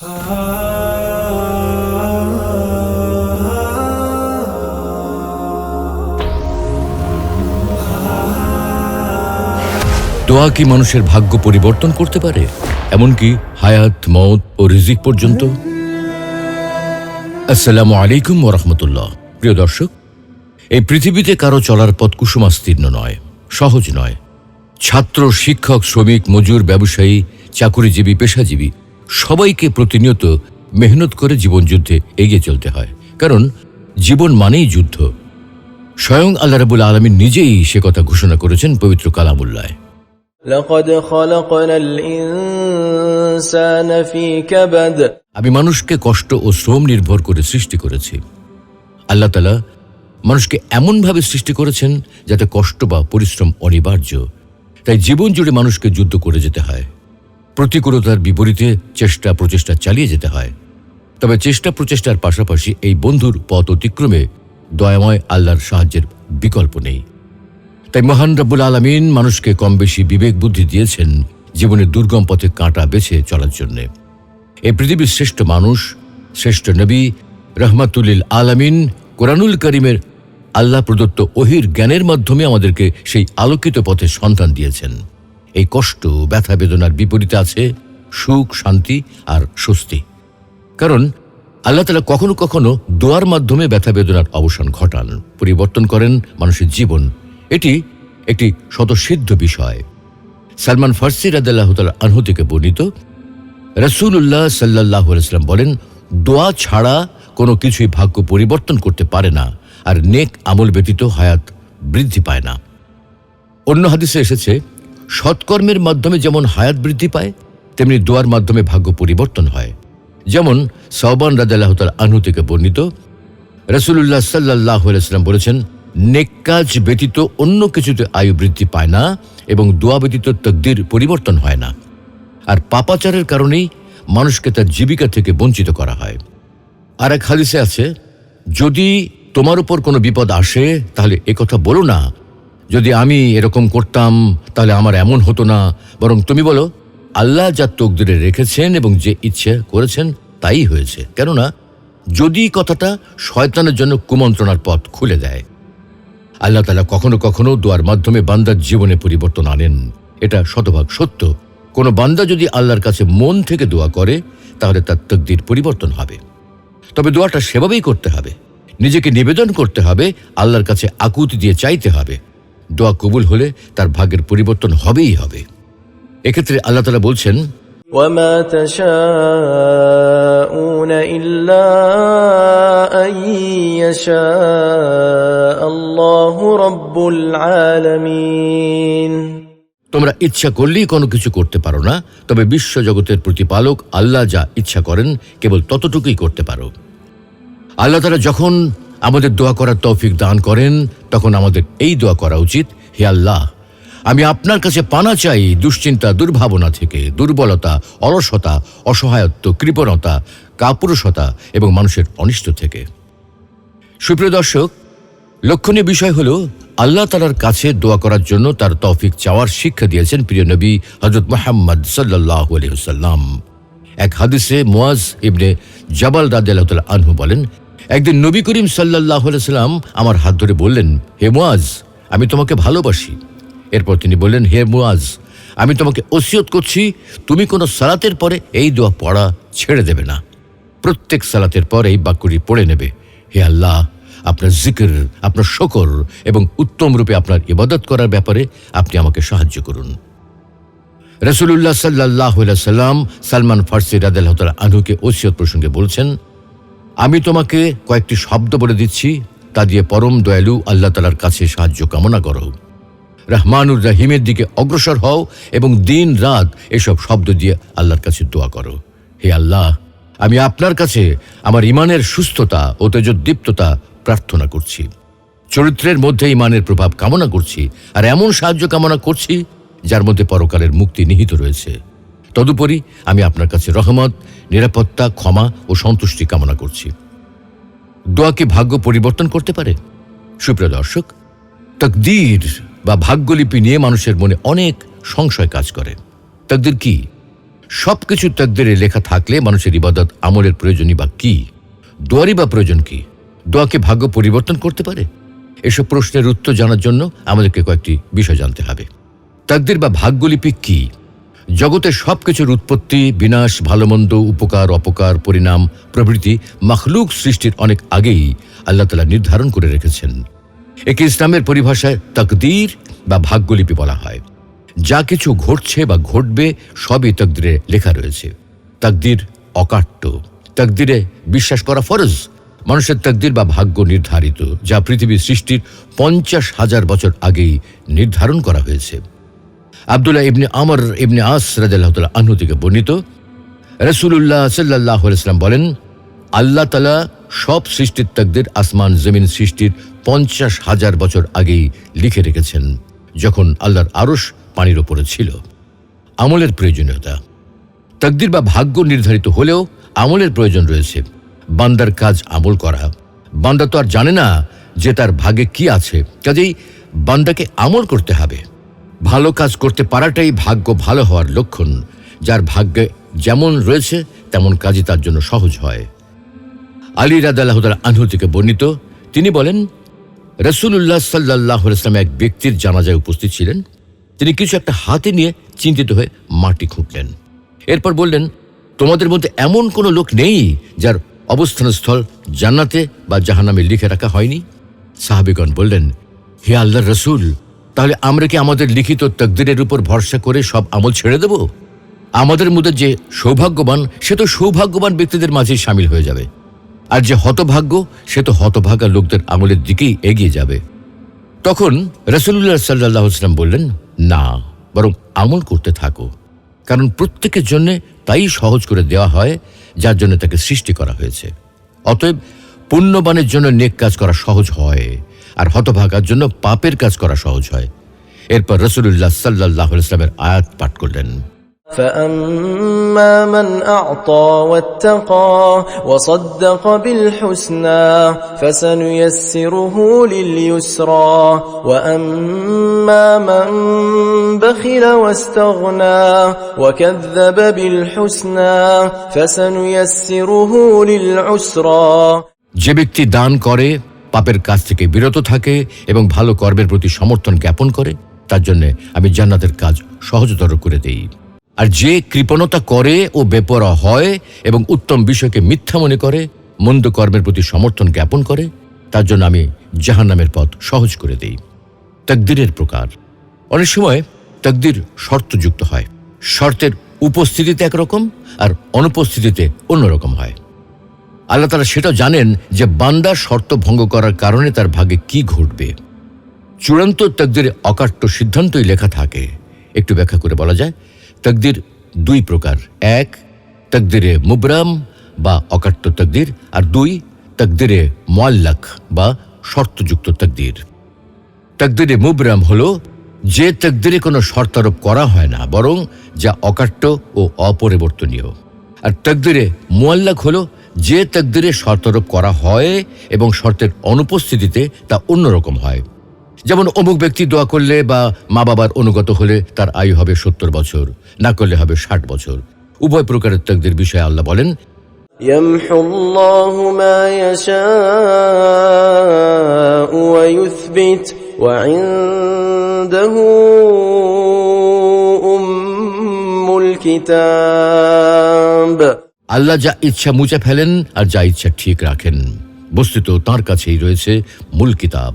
দোয়া কি মানুষের ভাগ্য পরিবর্তন করতে পারে? এমনকি হায়াত মত ও রিজিক পর্যন্ত? আসসালামু আলাইকুম ওরহমতুল্লাহ প্রিয় দর্শক, এই পৃথিবীতে কারও চলার পথ কুসুমাস্তীর্ণ নয়, সহজ নয়। ছাত্র, শিক্ষক, শ্রমিক, মজুর, ব্যবসায়ী, চাকুরিজীবী, পেশাজীবী সবাইকে প্রতিনিয়ত মেহনত করে জীবনযুদ্ধে এগিয়ে চলতে হয়। কারণ জীবন মানেই যুদ্ধ। স্বয়ং আল্লাহ রাবুল আলমী নিজেই সে কথা ঘোষণা করেছেন পবিত্র কালামুল্লায় আমি মানুষকে কষ্ট ও শ্রম নির্ভর করে সৃষ্টি করেছি। আল্লাহ তালা মানুষকে এমনভাবে সৃষ্টি করেছেন যাতে কষ্ট বা পরিশ্রম অনিবার্য। তাই জীবন জুড়ে মানুষকে যুদ্ধ করে যেতে হয়। প্রতিকূলতার বিপরীতে চেষ্টা প্রচেষ্টা চালিয়ে যেতে হয়। তবে চেষ্টা প্রচেষ্টার পাশাপাশি এই বন্ধুর পথ অতিক্রমে দয়াময় আল্লাহর সাহায্যের বিকল্প নেই। তাই মহান রব্বুল আলমিন মানুষকে কম বেশি বিবেক বুদ্ধি দিয়েছেন জীবনের দুর্গম পথে কাঁটা বেছে চলার জন্যে। এই পৃথিবীর শ্রেষ্ঠ মানুষ, শ্রেষ্ঠ নবী, রহমাতুল্লিল আলামিন, কোরআনুল করিমের আল্লাহ প্রদত্ত ওহির জ্ঞানের মাধ্যমে আমাদেরকে সেই আলোকিত পথে সন্তান দিয়েছেন। এই কষ্ট, ব্যথা, বেদনার বিপরীতে আছে সুখ, শান্তি আর স্বস্তি। কারণ আল্লাহ তালা কখনো কখনো দোয়ার মাধ্যমে ব্যথা, বেদনার অবসান ঘটান, পরিবর্তন করেন মানুষের জীবন। এটি একটি স্বতঃসিদ্ধ বিষয়। সালমান ফার্সি রাদাল্লাহ তাল আনহু থেকে বর্ণিত রসুল্লাহ সাল্লাহ আলাইসাল্লাম বলেন, দোয়া ছাড়া কোনো কিছুই ভাগ্য পরিবর্তন করতে পারে না, আর নেক আমল ব্যতীত হায়াত বৃদ্ধি পায় না। অন্য হাদিসে এসেছে সৎকর্মের মাধ্যমে যেমন হায়াত বৃদ্ধি পায়, তেমনি দোয়ার মাধ্যমে ভাগ্য পরিবর্তন হয়। যেমন সহবান রাজাল্লাহ তাল আনহু থেকে বর্ণিত রসুল্লাহ সাল্লাহ আলাইসাল্লাম বলেছেন, নেক কাজ ব্যতীত অন্য কিছুতে আয়ু বৃদ্ধি পায় না এবং দোয়া ব্যতীত তকদির পরিবর্তন হয় না। আর পাপাচারের কারণেই মানুষকে তার জীবিকা থেকে বঞ্চিত করা হয়। আর এক হাদিসে আছে, যদি তোমার উপর কোনো বিপদ আসে, তাহলে কথা বলো না যদি আমি এরকম করতাম, তাহলে আমার এমন হতো না। বরং তুমি বলো, আল্লাহ যা তকদিরে রেখেছেন এবং যে ইচ্ছে করেছেন, তাই হয়েছে। কেননা, যদি কথাটা শয়তানের জন্য কুমন্ত্রণার পথ খুলে দেয়, আল্লাহ তালা কখনো কখনো দোয়ার মাধ্যমে বান্দার জীবনে পরিবর্তন আনেন। এটা শতভাগ সত্য। কোনো বান্দা যদি আল্লাহর কাছে মন থেকে দোয়া করে, তাহলে তার তকদির পরিবর্তন হবে। তবে দোয়াটা সেভাবেই করতে হবে। নিজেকে নিবেদন করতে হবে, আল্লাহর কাছে আকুতি দিয়ে চাইতে হবে। দোয়া কবুল হলে তার ভাগ্যের পরিবর্তন হবেই হবে এক্ষেত্রে আল্লাহ তালা বলছেন وما تشاءون إلا أن يشاء الله رب العالمين তোমরা ইচ্ছা করলেই কোনো কিছু করতে পারো না তবে বিশ্ব জগতের প্রতিপালক আল্লাহ যা ইচ্ছা করেন কেবল ততটুকুই করতে পারো আল্লাহ তারা যখন আমাদের দোয়া করার তৌফিক দান করেন, তখন আমাদের এই দোয়া করা উচিত, হে আল্লাহ, আমি আপনার কাছে পানা চাই দুশ্চিন্তা, দুর্ভাবনা থেকে, দুর্বলতা, অলসতা, অসহায়ত্ব, কৃপণতা, কাপুরুষতা এবং মানুষের অনিষ্ট থেকে। সুপ্রিয় দর্শক, লক্ষণীয় বিষয় হল, আল্লাহ তালার কাছে দোয়া করার জন্য তার তৌফিক চাওয়ার শিক্ষা দিয়েছেন প্রিয় নবী হজরত মোহাম্মদ সাল্লাহ আলহিসাল্লাম এক হাদিসে মোয়াজ ইবনে জাবাল তাআলা আনহু বলেন একদিন নবী করিম সাল্লাহ সাল্লাম আমার হাত ধরে বললেন, হে মুয়াজ আমি তোমাকে ভালোবাসি। এরপর তিনি বললেন, হে মুয়াজ আমি তোমাকে ওসিয়ত করছি, তুমি কোনো সালাতের পরে এই দোয়া পড়া ছেড়ে দেবে না। প্রত্যেক সালাতের পর এই বাক্যটি পড়ে নেবে। হে আল্লাহ, আপনার জিকির, আপনার শকর এবং উত্তম রূপে আপনার ইবাদত করার ব্যাপারে আপনি আমাকে সাহায্য করুন। রসুল্লাহ সাল্লাহ সাল্লাম সালমান ফার্সি রাদাল্লাহ আনুকে ওসিয়ত প্রসঙ্গে বলছেন আমি তোমাকে কয়েকটি শব্দ বলে দিচ্ছি, তা দিয়ে পরম দয়ালু আল্লাহ তালার কাছে সাহায্য কামনা করো। রহমানুর রাহিমের দিকে অগ্রসর হও এবং দিন রাত এসব শব্দ দিয়ে আল্লাহর কাছে দোয়া করো। হে আল্লাহ, আমি আপনার কাছে আমার ইমানের সুস্থতা ও তেজোদ্দীপ্ততা প্রার্থনা করছি। চরিত্রের মধ্যে ইমানের প্রভাব কামনা করছি, আর এমন সাহায্য কামনা করছি যার মধ্যে পরকালের মুক্তি নিহিত রয়েছে। তদুপরি আমি আপনার কাছে রহমত, নিরাপত্তা, ক্ষমা ও সন্তুষ্টি কামনা করছি। দোয়া কি ভাগ্য পরিবর্তন করতে পারে? সুপ্রিয় দর্শক, তকদির বা ভাগ্যলিপি নিয়ে মানুষের মনে অনেক সংশয় কাজ করে। তকদির কি? সব কিছু তকদিরে লেখা থাকলে মানুষের ইবাদত আমলের প্রয়োজনই বা কি? দোয়ারই বা প্রয়োজন কি? দোয়াকে ভাগ্য পরিবর্তন করতে পারে? এসব প্রশ্নের উত্তর জানার জন্য আমাদেরকে কয়েকটি বিষয় জানতে হবে। তাকদির বা ভাগ্যলিপি কি? জগতের সবকিছুর উৎপত্তি, বিনাশ, ভালোমন্দ, উপকার, অপকার, পরিণাম, প্রভৃতি মখলুক সৃষ্টির অনেক আগেই আল্লাহ তালা নির্ধারণ করে রেখেছেন। একে ইসলামের পরিভাষায় তকদির বা ভাগ্যলিপি বলা হয়। যা কিছু ঘটছে বা ঘটবে সবই তকদিরে লেখা রয়েছে। তকদির অকাট্য। তকদিরে বিশ্বাস করা ফরজ। মানুষের তকদির বা ভাগ্য নির্ধারিত, যা পৃথিবীর সৃষ্টির পঞ্চাশ হাজার বছর আগেই নির্ধারণ করা হয়েছে। আবদুল্লাহ ইবনে আমর ইবনে আস রাজাল্লাহ তালা আহ্ন থেকে বর্ণিত রসুল্লাহ সাল্লাহ ইসলাম বলেন, আল্লাহ তালা সব সৃষ্টির আসমান জমিন সৃষ্টির পঞ্চাশ হাজার বছর আগেই লিখে রেখেছেন, যখন আল্লাহর আরস পানির ওপরে ছিল। আমলের প্রয়োজনীয়তা। তকদির বা ভাগ্য নির্ধারিত হলেও আমলের প্রয়োজন রয়েছে। বান্দার কাজ আমল করা। বান্দা তো আর জানে না যে তার ভাগে কি আছে। কাজেই বান্দাকে আমল করতে হবে। ভালো কাজ করতে পারাটাই ভাগ্য ভালো হওয়ার লক্ষণ। যার ভাগ্যে যেমন রয়েছে, তেমন কাজই তার জন্য সহজ হয়। আলী রাদাল্লাহ আনহু থেকে বর্ণিত, তিনি বলেন রসুল্লাহ সাল্লাহ ইসলাম এক ব্যক্তির জানাজায় উপস্থিত ছিলেন। তিনি কিছু একটা হাতে নিয়ে চিন্তিত হয়ে মাটি খুঁটলেন। এরপর বললেন, তোমাদের মধ্যে এমন কোনো লোক নেই যার অবস্থানস্থল জান্নাতে বা জাহানামে লিখে রাখা হয়নি? সাহাবিগণ বললেন, হে আল্লাহ রসুল তাহলে আমরা কি আমাদের লিখিত তকদিরের উপর ভরসা করে সব আমল ছেড়ে দেব? আমাদের মধ্যে যে সৌভাগ্যবান, সে তো সৌভাগ্যবান ব্যক্তিদের মাঝেই সামিল হয়ে যাবে। আর যে হতভাগ্য, সে তো হতভাগা লোকদের আমলের দিকেই এগিয়ে যাবে। তখন রসুল্লাহ সাল্লাহ ইসলাম বললেন, না, বরং আমল করতে থাকো। কারণ প্রত্যেকের জন্যে তাই সহজ করে দেওয়া হয়, যার জন্য তাকে সৃষ্টি করা হয়েছে। অতএব পুণ্যবানের জন্য নেক কাজ করা সহজ হয়। আর হতভাগার জন্য পাপের কাজ করা সহজ হয় এরপর রসুল্লাহ সাল্লাহ ইসলামের আয়াত পাঠ করলেন فأما من أعطى واتقى وصدق بالحسنى فسنيسره لليسرى وأما من بخل واستغنى وكذب بالحسنى فسنيسره للعسرى যে ব্যক্তি দান করে পাপের কাজ থেকে বিরত থাকে এবং ভালো কর্মের প্রতি সমর্থন জ্ঞাপন করে, তার জন্য আমি জান্নাতের কাজ সহজতর করে দেই। আর যে কৃপণতা করে ও বেপরা হয় এবং উত্তম বিষয়কে মিথ্যা মনে করে, মন্দ কর্মের প্রতি সমর্থন জ্ঞাপন করে, তার জন্য আমি জাহান্নামের পথ সহজ করে দেই। তকদিরের প্রকার। অনেক সময় তকদির শর্তযুক্ত হয়। শর্তের উপস্থিতিতে একরকম আর অনুপস্থিতিতে অন্যরকম হয়। আল্লাহ তারা সেটাও জানেন যে বান্দা শর্ত ভঙ্গ করার কারণে তার ভাগে কি ঘটবে। চূড়ান্ত তকদিরে অকাট্য সিদ্ধান্তই লেখা থাকে। একটু ব্যাখ্যা করে বলা যায়, তকদির দুই প্রকার। এক, তকদিরে মুবরাম বা অকাট্য তকদির, আর দুই, তকদিরে মোয়াল্লাক বা শর্তযুক্ত তকদির। তকদিরে মুবরাম হল যে তকদিরে কোনো শর্ত আরোপ করা হয় না, বরং যা অকাট্য ও অপরিবর্তনীয়। আর তকদিরে মোয়াল্লাক হলো যে তাকদিরে শর্তারোপ করা হয় এবং শর্তের অনুপস্থিতিতে তা অন্যরকম হয়। যেমন অমুক ব্যক্তি দোয়া করলে বা মা বাবার অনুগত হলে তার আয়ু হবে সত্তর বছর, না করলে হবে ষাট বছর। উভয় প্রকারের তাকদের বিষয়ে আল্লাহ বলেন কিতাব। আল্লাহ যা ইচ্ছা মুছে ফেলেন আর যা ইচ্ছা ঠিক রাখেন। বস্তুত তাঁর কাছেই রয়েছে মূল কিতাব।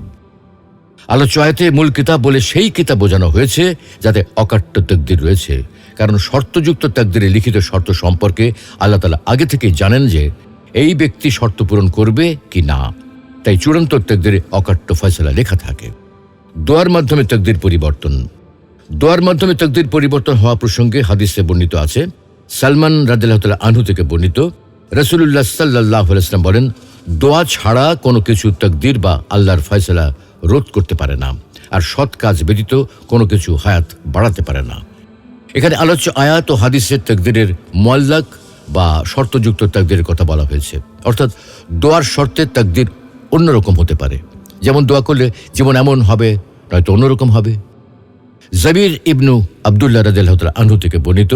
আল্লাহ চয়াতে মূল কিতাব বলে সেই কিতাব বোঝানো হয়েছে যাতে অকাট্য তকদির রয়েছে। কারণ শর্তযুক্ত তকদিরে লিখিত শর্ত সম্পর্কে আল্লাহ তালা আগে থেকেই জানেন যে এই ব্যক্তি শর্ত পূরণ করবে কি না। তাই চূড়ান্ত তকদিরে অকাট্য ফয়সলা লেখা থাকে। দোয়ার মাধ্যমে তকদির পরিবর্তন। দোয়ার মাধ্যমে তকদির পরিবর্তন হওয়া প্রসঙ্গে হাদিসে বর্ণিত আছে সালমান রাদিল্লাহ আনহু থেকে বর্ণিত রসুল্লাহ সাল্লাহ ইসলাম বলেন, দোয়া ছাড়া কোনো কিছু তকদির বা আল্লাহর ফয়সলা রোধ করতে পারে না, আর সৎ কাজ ব্যতীত কোনো কিছু হায়াত বাড়াতে পারে না। এখানে আলোচ্য আয়াত ও হাদিসের তকদিরের মোয়াল্লাক বা শর্তযুক্ত তকদিরের কথা বলা হয়েছে। অর্থাৎ, দোয়ার শর্তের তকদির অন্যরকম হতে পারে। যেমন দোয়া করলে জীবন এমন হবে, নয়তো অন্যরকম হবে। জাবির ইবনু আবদুল্লাহ রাদিল্লাহ আনহু থেকে বর্ণিত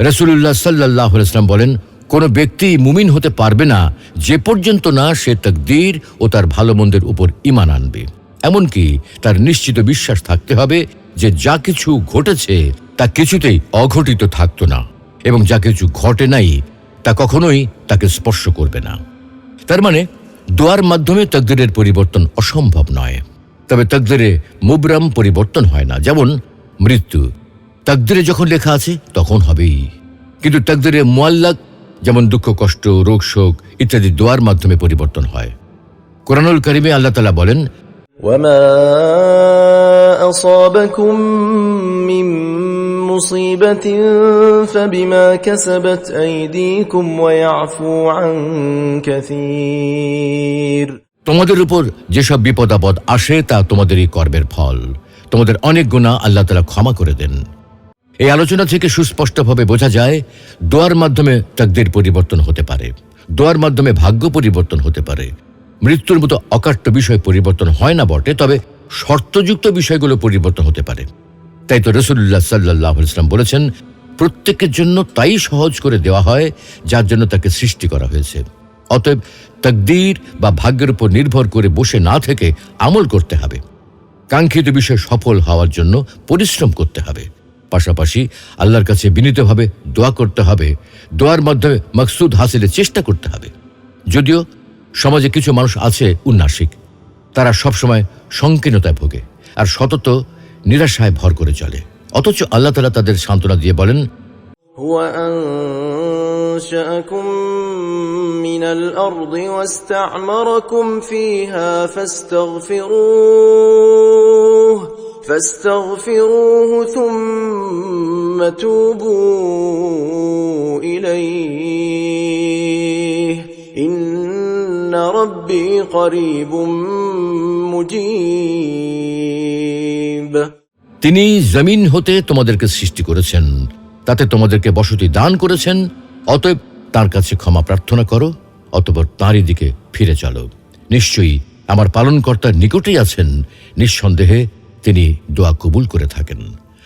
রসুল্লাহ সাল্লাহ ইসলাম বলেন, কোনো ব্যক্তি মুমিন হতে পারবে না, যে পর্যন্ত না সে তকদির ও তার ভালো মন্দের উপর ইমান আনবে। এমনকি তার নিশ্চিত বিশ্বাস থাকতে হবে যে যা কিছু ঘটেছে তা কিছুতেই অঘটিত থাকতো না এবং যা কিছু ঘটে নাই তা কখনোই তাকে স্পর্শ করবে না। তার মানে দোয়ার মাধ্যমে তকদিরের পরিবর্তন অসম্ভব নয়। তবে তকদিরে মুবরাম পরিবর্তন হয় না। যেমন, মৃত্যু। তকদিরে যখন লেখা আছে তখন হবেই কিন্তু তকদিরে মোয়াল্লাক যেমন দুঃখ কষ্ট রোগ শোক ইত্যাদি দোয়ার মাধ্যমে পরিবর্তন হয় কোরআনুল করিমে আল্লাহ তালা বলেন وما أصابكم من مصيبة فبما كسبت أيديكم ويعفو عن كثير তোমাদের উপর যেসব বিপদ আপদ আসে তা তোমাদেরই কর্মের ফল তোমাদের অনেক গুণা আল্লাহ তালা ক্ষমা করে দেন এই আলোচনা থেকে সুস্পষ্টভাবে বোঝা যায়, দোয়ার মাধ্যমে তাকদের পরিবর্তন হতে পারে, দোয়ার মাধ্যমে ভাগ্য পরিবর্তন হতে পারে। মৃত্যুর মতো অকাট্য বিষয় পরিবর্তন হয় না বটে, তবে শর্তযুক্ত বিষয়গুলো পরিবর্তন হতে পারে। তাই তো রসুল্লাহ সাল্লাহ ইসলাম বলেছেন, প্রত্যেকের জন্য তাই সহজ করে দেওয়া হয়, যার জন্য তাকে সৃষ্টি করা হয়েছে। অতএব তকদির বা ভাগ্যের উপর নির্ভর করে বসে না থেকে আমল করতে হবে। কাঙ্ক্ষিত বিষয় সফল হওয়ার জন্য পরিশ্রম করতে হবে। পাশাপাশি আল্লাহর কাছে বিনীতভাবে দোয়া করতে হবে দোয়ার মাধ্যমে মকসুদ হাসিলের চেষ্টা করতে হবে যদিও সমাজে কিছু মানুষ আছে উন্নাসিক তারা সবসময় সংকীর্ণতায় ভোগে আর সতত নিরাশায় ভর করে চলে অথচ আল্লাহ তালা তাদের সান্ত্বনা দিয়ে বলেন هو أنشأكم من الأرض واستعمركم فيها فاستغفروه فاستغفروه ثم توبوا إليه إن ربي قريب مجيب তিনি জমিন হতে তোমাদেরকে সৃষ্টি করেছেন তাতে তোমাদেরকে বসতি দান করেছেন অতএব তার কাছে ক্ষমা প্রার্থনা করো অতপর তাঁরই দিকে ফিরে চলো নিশ্চয়ই আমার পালনকর্তার নিকটেই আছেন নিঃসন্দেহে তিনি দোয়া কবুল করে থাকেন।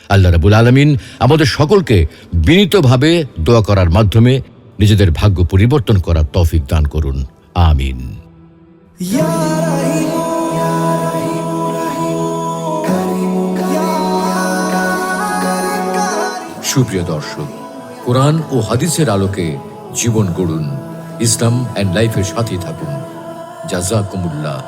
আল্লাহ রাবুল আলমিন আমাদের সকলকে বিনীতভাবে দোয়া করার মাধ্যমে নিজেদের ভাগ্য পরিবর্তন করার তৌফিক দান করুন। আমিন। সুপ্রিয় দর্শক কোরআন ও হাদিসের আলোকে জীবন গড়ুন। ইসলাম অ্যান্ড লাইফের সাথে থাকুন। জাজাকুমুল্লাহ